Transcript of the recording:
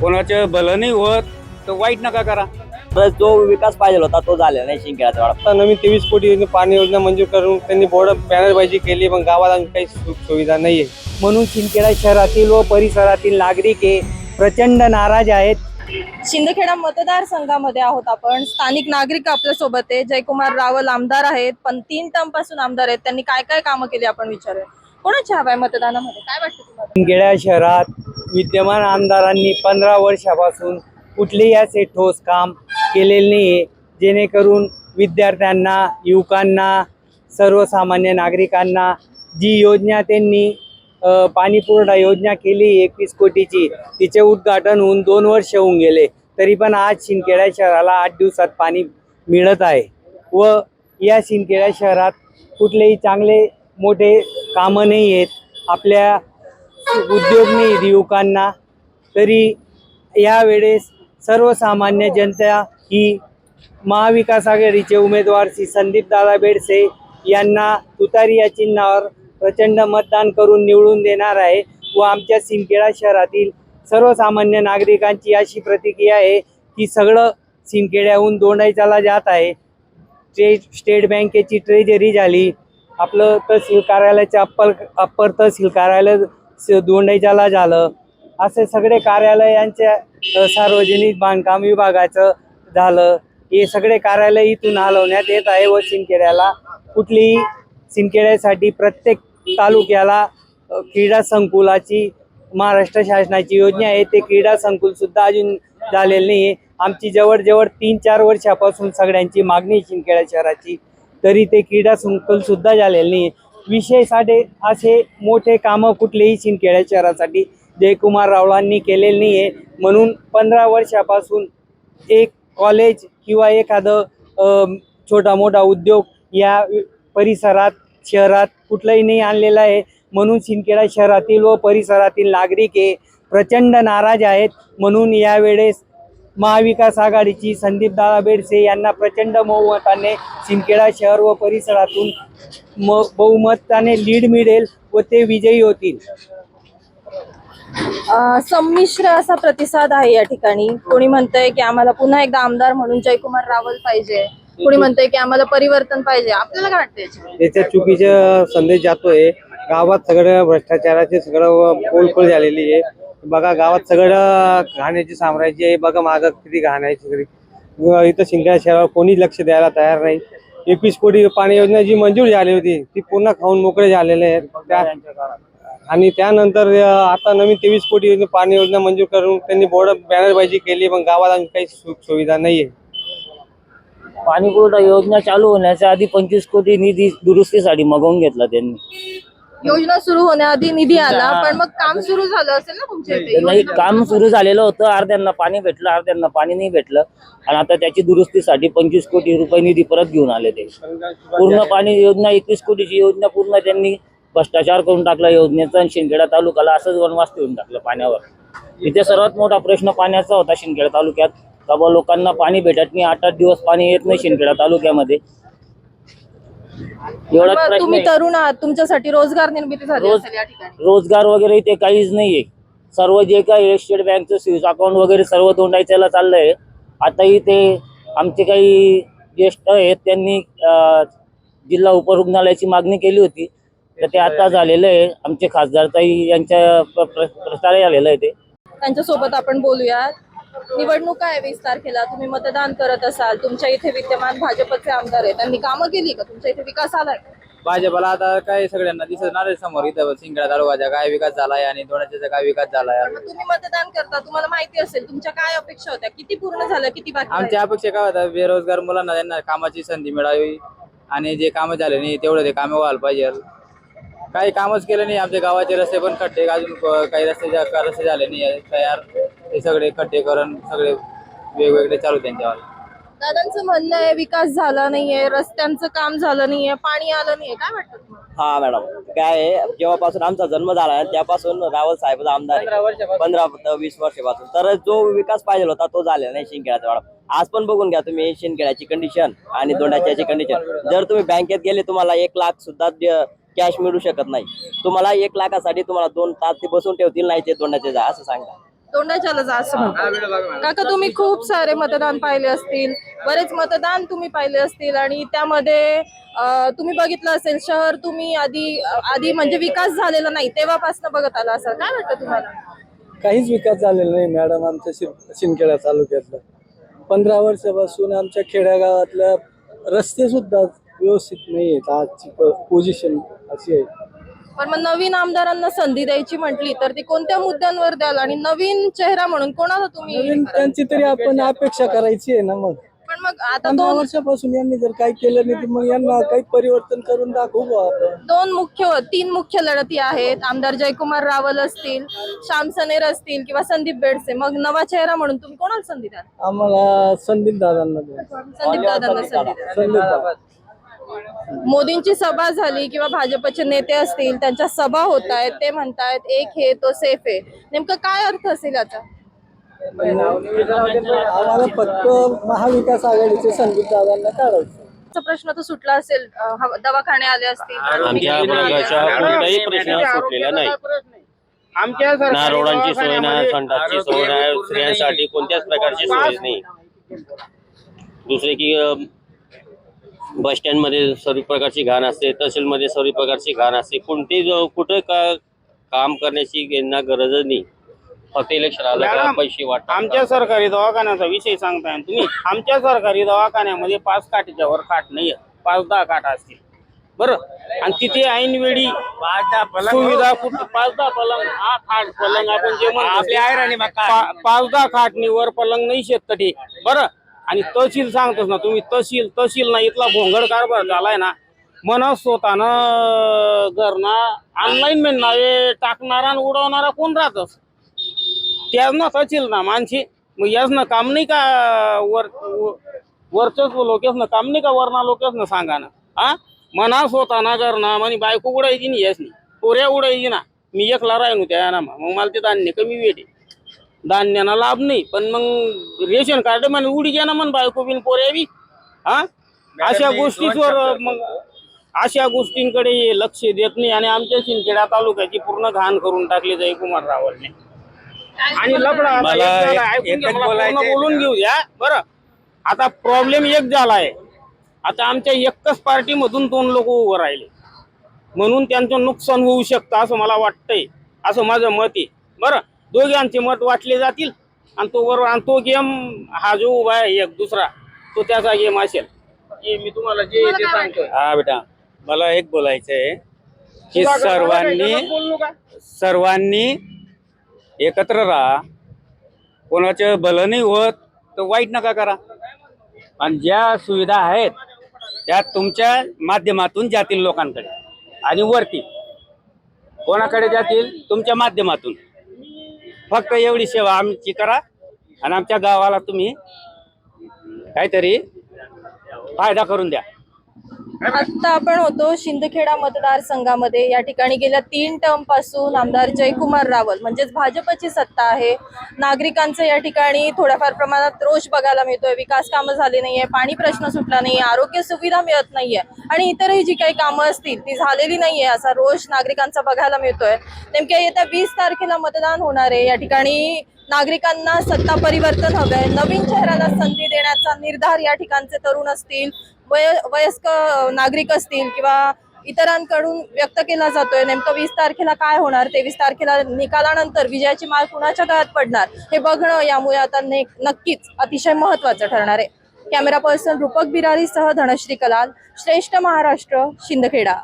कोणाचं भलं नाही होत तर वाईट नका करा. तर जो विकास पाहिजे होता तो झालेला नाही शिंकेळाचा वाडा आता नवीन तेवीस कोटी योजना पाणी योजना मंजूर करून त्यांनी बोर्ड बॅनरबाजी केली पण गावात अजून काही सुख सुविधा नाहीये. म्हणून शिंदखेडा शहरातील व परिसरातील नागरिक हे प्रचंड नाराज आहेत. शिंदखेडा मतदारसंघामध्ये आहोत आपण. स्थानिक नागरिक आपल्यासोबत आहे जयकुमार रावल आमदार आहेत पण तीन टर्मपासून आमदार आहेत. त्यांनी काय काय कामं केली आपण विचारूया? कोणाची हवा आहे मतदानामध्ये? काय वाटतं तुम्हाला? शहरात विद्यमान आमदारांनी पंधरा वर्षापासून कुठलेही असे ठोस काम केलेले नाही आहे जेणेकरून विद्यार्थ्यांना युवकांना सर्वसामान्य नागरिकांना जी योजना त्यांनी पाणीपुरवठा योजना केली एकवीस कोटीची तिचे उद्घाटन होऊन दोन वर्ष होऊन गेले. तरी पण आज शिंदखेडा शहराला आठ दिवसात पाणी मिळत आहे. व या शिंदखेडा शहरात कुठलेही चांगले मोठे कामं नाही आहेत. आपल्या उद्योग नाही आहेत युवकांना तरी यावेळेस सर्वसामान्य जनता ही महाविकास आघाडीचे उमेदवार श्री संदीपदादा बेडसे यांना तुतारी या चिन्हावर प्रचंड मतदान करून निवडून देणार आहे व आमच्या सिंदखेडा शहरातील सर्वसामान्य नागरिकांची अशी प्रतिक्रिया आहे की सगळं सिंदखेड्याहून दोंडाईचाला जात आहे. जे स्टेट बँकेची ट्रेजरी झाली. आपलं तहसील कार्यालयाच्या अप्पर अप्पर तहसील कार्यालय स- झालं. असे सगळे कार्यालयांच्या सार्वजनिक बांधकाम विभागाचं झालं. हे सगळे कार्यालय इथून हलवण्यात येत आहे व सिंदखेड्याला कुठलीही सिंदखेड्यासाठी प्रत्येक तालुक्याला क्रीडा संकुलाची महाराष्ट्र शासनाची योजना आहे. ते क्रीडा संकुल सुद्धा अजून झालेलं नाही आहे आमची जवळजवळ तीन चार वर्षापासून सगळ्यांची मागणी आहे शिंदखेडा शहराची. तरी ते क्रीडा संकुल सुद्धा झालेलं नाही आहे विशेषसाठी असे मोठे कामं कुठलेही शिंदखेडा शहरासाठी जयकुमार रावळांनी केलेले नाही आहे म्हणून पंधरा वर्षापासून एक कॉलेज किंवा एखादं छोटा मोठा उद्योग या परिसरात शहरात कुठलाही नाही आणलेला आहे. म्हणून सिंदखेडा शहरातील व परिसरातील नागरिक हे प्रचंड नाराज आहेत. म्हणून यावेळेस महाविकास आघाडीची संदीपदादा बेडसे यांना प्रचंड बहुमताने सिंदखेडा शहर व परिसरातून म बहुमताने लीड मिळेल व ते विजयी होतील. संमिश्र असा प्रतिसाद आहे या ठिकाणी. कोणी म्हणतंय की आम्हाला पुन्हा एकदा आमदार म्हणून जयकुमार रावल पाहिजे. कोणी म्हणतंय की आम्हाला परिवर्तन पाहिजे. आपल्याला काय वाटतं याच्यावर? याच्या चुकीचा संदेश जातोय. गावात सगळं भ्रष्टाचाराचे सगळं पोलखोल झालेली आहे. बघा गावात सगळं घाण्याची साम्राज्य आहे. बघा मागं किती घाण आहे सगळी. इथं शिंदखेडा शहरावर कोणी लक्ष द्यायला तयार नाही. एकवीस कोटी पाणी योजना जी मंजूर झाली होती ती पूर्ण खाऊन मोकळे झालेले आहेत. त्या आणि त्यानंतर आता नवीन तेवीस कोटी योजना पाणी योजना मंजूर करून त्यांनी बोर्ड बॅनरबाजी केली पण गावात अजून काही सुख सुविधा नाहीये. पाणी पुरवठा योजना चालू होण्याच्या आधी पंचवीस कोटी निधी दुरुस्तीसाठी मागवून घेतला त्यांनी. योजना सुरू होण्याआधी निधी आला पण मग काम सुरू झालं असेल ना तुमच्या इथे? नाही योजना- काम सुरू झालेलं होतं अर्ध्यांना पाणी भेटलं अर्ध्यांना पाणी नाही भेटलं. आणि आता त्याची दुरुस्तीसाठी पंचवीस कोटी रुपये निधी परत घेऊन आले ते. पूर्ण पाणी योजना एकवीस कोटीची योजना पूर्ण त्यांनी भ्रष्टाचार करून टाकला योजनेचा आणि शिंदखेडा तालुक्याला असंच वनवास ठेवून टाकलं पाण्यावर. इथे सर्वात मोठा प्रश्न पाण्याचा होता शिंदखेडा तालुक्यात. का बुवा लोकांना पाणी भेटत नाही आठ आठ दिवस पाणी येत नाही शिंदखेडा तालुक्यामध्ये. एवढाच मग प्रश्न तुम्ही आहे. तरुण आहात तुमच्यासाठी रोजगार निर्मिती झाली रोज- असेल या ठिकाणी. रोजगार वगैरे इथे काहीच नाहीये. सर्व जे काही स्टेट बँकचं स्विच अकाउंट वगैरे सर्व तोंडायच्याला चाललंय. आताही ते आमचे काही ज्येष्ठ आहेत त्यांनी अं, जिल्हा उपरुग्णालयाची मागणी केली होती. तर ते आता झालेलं आहे. आमचे खासदार ताई यांच्या प्र- आलेलं आहे ते. त्यांच्यासोबत आपण बोलूयात. निवडणूक आहे वीस तारखेला तुम्ही मतदान करत असाल तुमच्या इथे विद्यमान भाजपचे आमदार आहेत. त्यांनी कामं केली का? तुमच्या इथे विकास आलाय? भाजपला आता काय सगळ्यांना दिसणार आहे समोर इथं सिंगडा तालुक्याचा काय विकास झालाय आणि दोनाच्या काय विकास झालाय. मग तुम्ही मतदान करता तुम्हाला माहिती असेल तुमच्या काय अपेक्षा होत्या? किती पूर्ण झालं किती बाकी आमची राहिलं? अपेक्षा काय होता बेरोजगार मुलांना त्यांना कामाची संधी मिळावी आणि जे कामं झाले नाही तेवढे ते कामं व्हायला पाहिजे. काही कामच केलं नाही आमच्या गावाचे रस्ते पण खड्डे अजून काही रस्ते रस्ते झाले नाही तयार. ते सगळे खड्डेकरण सगळे वेगवेगळे चालू त्यांच्यावर दादांचं म्हणणं आहे विकास झाला नाहीये रस्त्यांचं काम झालं नाहीये पाणी आलं नाहीये काय वाटतं तुम्हाला? हा मॅडम. काय आहे जेव्हापासून आमचा जन्म झाला आहे, त्यापासून रावल साहेब आमदार आहे. पंधरा ते वीस वर्षापासून. तर जो विकास पाहिजे होता तो झालेला नाही शिंदखेड्याचा वाडा आज पण बघून घ्या तुम्ही शिंदखेड्याची कंडिशन आणि दोंडाच्याची कंडिशन जर तुम्ही बँकेत गेले तुम्हाला एक लाख सुद्धा कॅश मिळू शकत नाही. तुम्हाला एक लाखासाठी तुम्हाला दोन तास ते बसून ठेवतील नाही ते दोंडाचे जा असं सांगा. तोंडाच्याला जा असं म्हणतात. काका तुम्ही खूप सारे मतदान पाहिले असतील. बरेच मतदान तुम्ही पाहिले असतील आणि त्यामध्ये तुम्ही बघितलं असेल शहर तुम्ही आधी आधी म्हणजे विकास झालेला नाही तेव्हापासून बघत आला असाल. काय वाटतं तुम्हाला? काहीच विकास झालेला नाही मॅडम आमच्या शिंदखेडा तालुक्यातला. पंधरा वर्षापासून आमच्या खेड्यागावातल्या रस्ते सुद्धा व्यवस्थित नाही आहेत. आजची पोझिशन अशी आहे. पण मग नवीन आमदारांना संधी द्यायची म्हटली तर ती कोणत्या मुद्द्यांवर द्याल? आणि नवीन चेहरा म्हणून कोणाला तुम्ही नवीन त्यांची तरी आपण अपेक्षा करायची आहे ना मग. पण मग आता पंधरा दोन वर्षापासून यांनी जर काही केलं नाही तर मग यांना काही परिवर्तन करून दाखवू बुवा आपण. दोन मुख्य तीन मुख्य लढती आहेत. आमदार जयकुमार रावल असतील श्याम सनेर असतील किंवा संदीप बेडसे. मग नवा चेहरा म्हणून तुम्ही कोणाला संधी द्याल? आम्हाला संदीप दादांना द्या. संदीप दादांना संधी द्याल. संदीप दादा. मोदींची सभा झाली किंवा भाजपचे नेते असतील त्यांच्या सभा होत आहेत ते म्हणतायत एक हे तो सेफ आहे. नेमकं काय अर्थ असेल याचा? आम्हाला फक्त महाविकास आघाडीचे संदीप दादांना काढायचं. चा प्रश्न तर सुटला असेल. अं, हव- दवाखाने आले असतील. आमच्या भागाचा कोणताही प्रश्न सुटलेला नाही. आमच्या ना रोडांची सोय ना संडासची सोय ना स्त्रियांसाठी कोणत्याच प्रकारची सोय नाही. दुसरे की अं, बस स्टँडमध्ये सर्व प्रकारची घाण असते तहसीलमध्ये सर्व प्रकारची घाण असते. कोणती कुठं का काम करण्याची यांना गरजच नाही. फक्त इलेक्शन आलं का मॅडम, पैसे वाटतात. आमच्या सरकारी दवाखान्याचा विषय सांगताय ना तुम्ही आमच्या सरकारी दवाखान्यामध्ये पाच काठीच्या वर खाट नाहीये. पाच दहा काट असतील. बरं? आणि तिथे ऐनवेळी सुविधा कुठं? पाच दहा पलंग. हा खाट पलंग आपण जे म्हणतो पा- पाच दहा खाटनी वर पलंग नाही शेतकरी. बरं? आणि तहसील सांगतोस ना तुम्ही तहसील तहसील ना इथला भोंगड कारभार झालाय ना मना स्वतःनं घरना ऑनलाईन मेन नावे टाकणारा आणि उडवणारा कोण राहतस? त्याच ना तहसील ना माणशी मग याच ना काम नाही का वर वरचस्व लोकेस ना काम नाही का वरना लोकेस ना सांगा ना हा मना स्वतः ना म्हणे बायको उडायची नाही याच नाही पोऱ्या उडायची ना मी एकला राहिनो त्या ना मग मला ते धान्य कमी भेटे धान्याला लाभ नाही. पण मग रेशन कार्ड म्हणे उडी घ्या ना म्हण बायको बिन पोऱ्या बी हा? अशा गोष्टीवर मग अशा गोष्टींकडे लक्ष देत नाही आणि आमच्या शिंदखेडा तालुक्याची पूर्ण घाण करून टाकली जाई कुमार रावलने आणि लफडा आता मला एक झाला, एक- ऐकून घ्या, एकच मला पूर्ण. बोलून घेऊ द्या बरं. आता प्रॉब्लेम एक झालाय. आता आमच्या एकच पार्टी मधून दोन लोक उभं राहिले. म्हणून त्यांचं नुकसान होऊ शकतं असं मला वाटतंय. असं माझं मत आहे. बरं. दोघांचे मत वाटले जातील आणि तो बरोबर आणि तो गेम हा जो उभा आहे एक दुसरा तो त्याचा गेम असेल. हे मी तुम्हाला जे ते सांगतोय. हा बेटा. मला एक बोलायचं आहे की सर्वांनी सर्वांनी एकत्र राहा. कोणाचं भलं नाही होत तर वाईट नका करा. आणि ज्या सुविधा आहेत त्या तुमच्या माध्यमातून जातील लोकांकडे. आणि वरती. कोणाकडे जातील? तुमच्या माध्यमातून. फक्त एवढी सेवा आमची करा आणि आमच्या गावाला तुम्ही काहीतरी फायदा करून द्या. आता आपण होतो शिंदखेडा मतदारसंघामध्ये. या ठिकाणी गेल्या तीन टर्मपासून आमदार जयकुमार रावल म्हणजेच भाजपची सत्ता आहे. नागरिकांचं या ठिकाणी थोड्याफार प्रमाणात रोष बघायला मिळतोय. विकास कामं झाली नाहीये पाणी प्रश्न सुटला नाहीये आरोग्य सुविधा मिळत नाहीये आणि इतरही जी काही कामं असतील ती झालेली नाहीये असा रोष नागरिकांचा बघायला मिळतोय. नेमक्या येत्या वीस तारखेला मतदान होणार आहे. या ठिकाणी नागरिकांना सत्ता परिवर्तन हवंय नवीन चेहऱ्याला संधी देण्याचा निर्धार या ठिकाणचे तरुण असतील वय वयस्क नागरिक असतील किंवा इतरांकडून व्यक्त केला जातोय नेमकं वीस तारखेला काय होणार? तेवीस तारखेला निकालानंतर विजयाची माळ कुणाच्या काळात पडणार? हे बघणं यामुळे आता ने- नक्कीच अतिशय महत्वाचं ठरणार आहे. कॅमेरा पर्सन रूपक बिरारी सह धनश्री कलाल श्रेष्ठ महाराष्ट्र शिंदखेडा.